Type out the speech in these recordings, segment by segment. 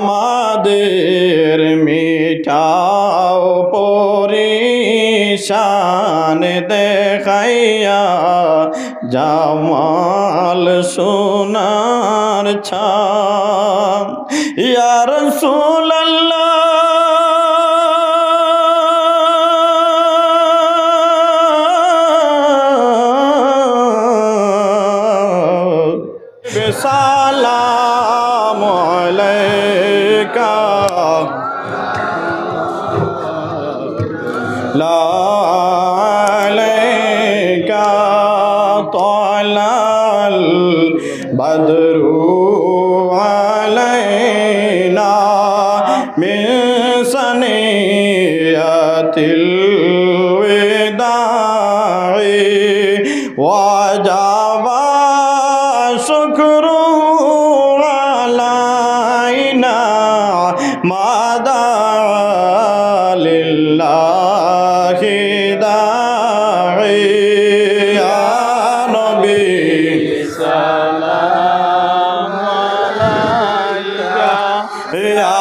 আমাদের মিঠাও পরিশান দেখাইয়া জামাল সোনার ছাম ইয়ার বেসালাম الوداع وجب شكر علينا ما دعا لله داعي يا نبي سلام عليك يا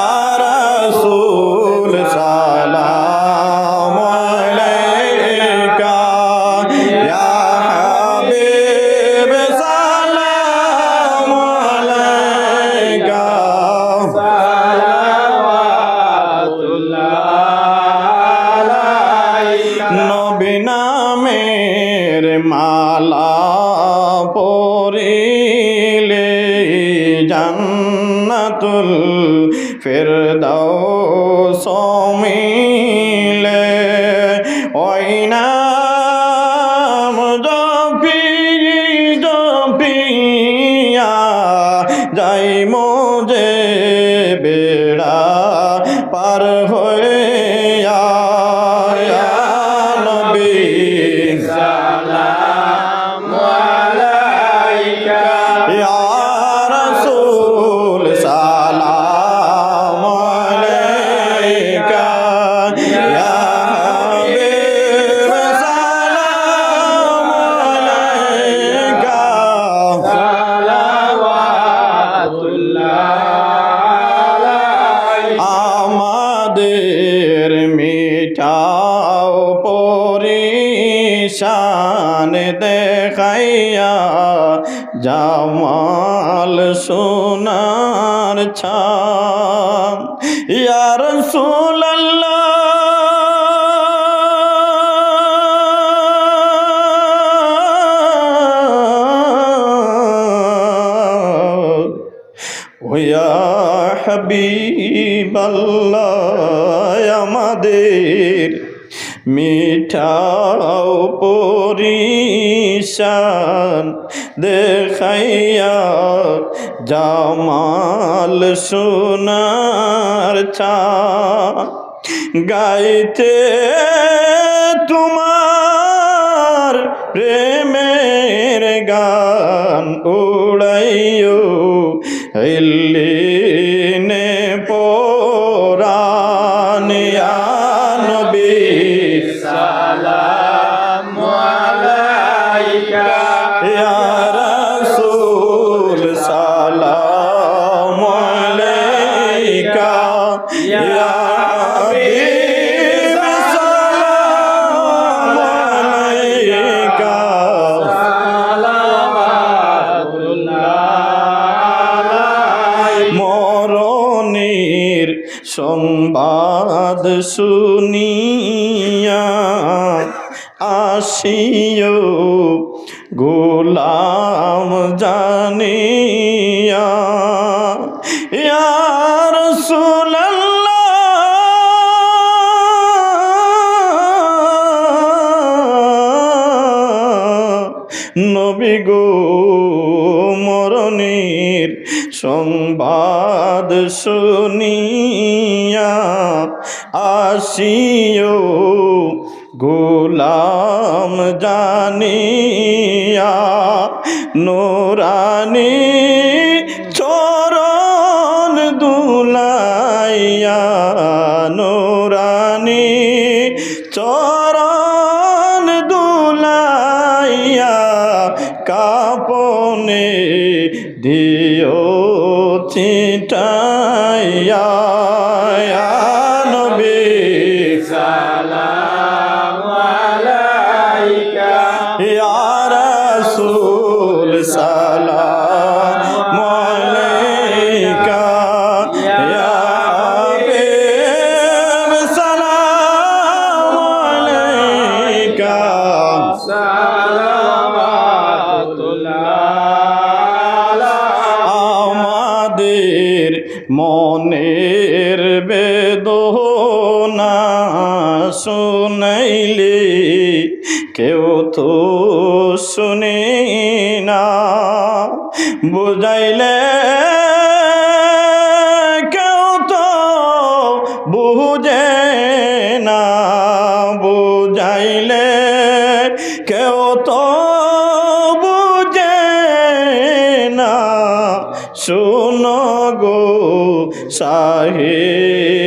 মালা পরিলে জান্নাতুল ফেরদাও সমিলে ওই নাম জপি জপিয়া যাই মোজে বেড়া পার হয়ে দেখাইয়া জামাল সোনার ছাম ইয়ার সুল্লাহ ওয়া হাবিব আল্লাহ আমাদের মিঠাও পরিশান দেখাইয়া জামাল সোনার ছা গাইতে তোমার প্রেমের গান উড়াইও হিল্লিনে শুনিয়া আসিও গোলাম জানিয়া ইয়ার নবী গো মরণের সংবাদ শুনিয়া আসিও গোলাম জানিয়া নোরানি কাপনে দিও ছিটাইয়া। বেদনা শুনাইলে, কেউ তো শুনি না বুঝাইলে কেউ তো বুঝে না বুঝাইলে কেউ তো বুঝে না শুনো গো সাহে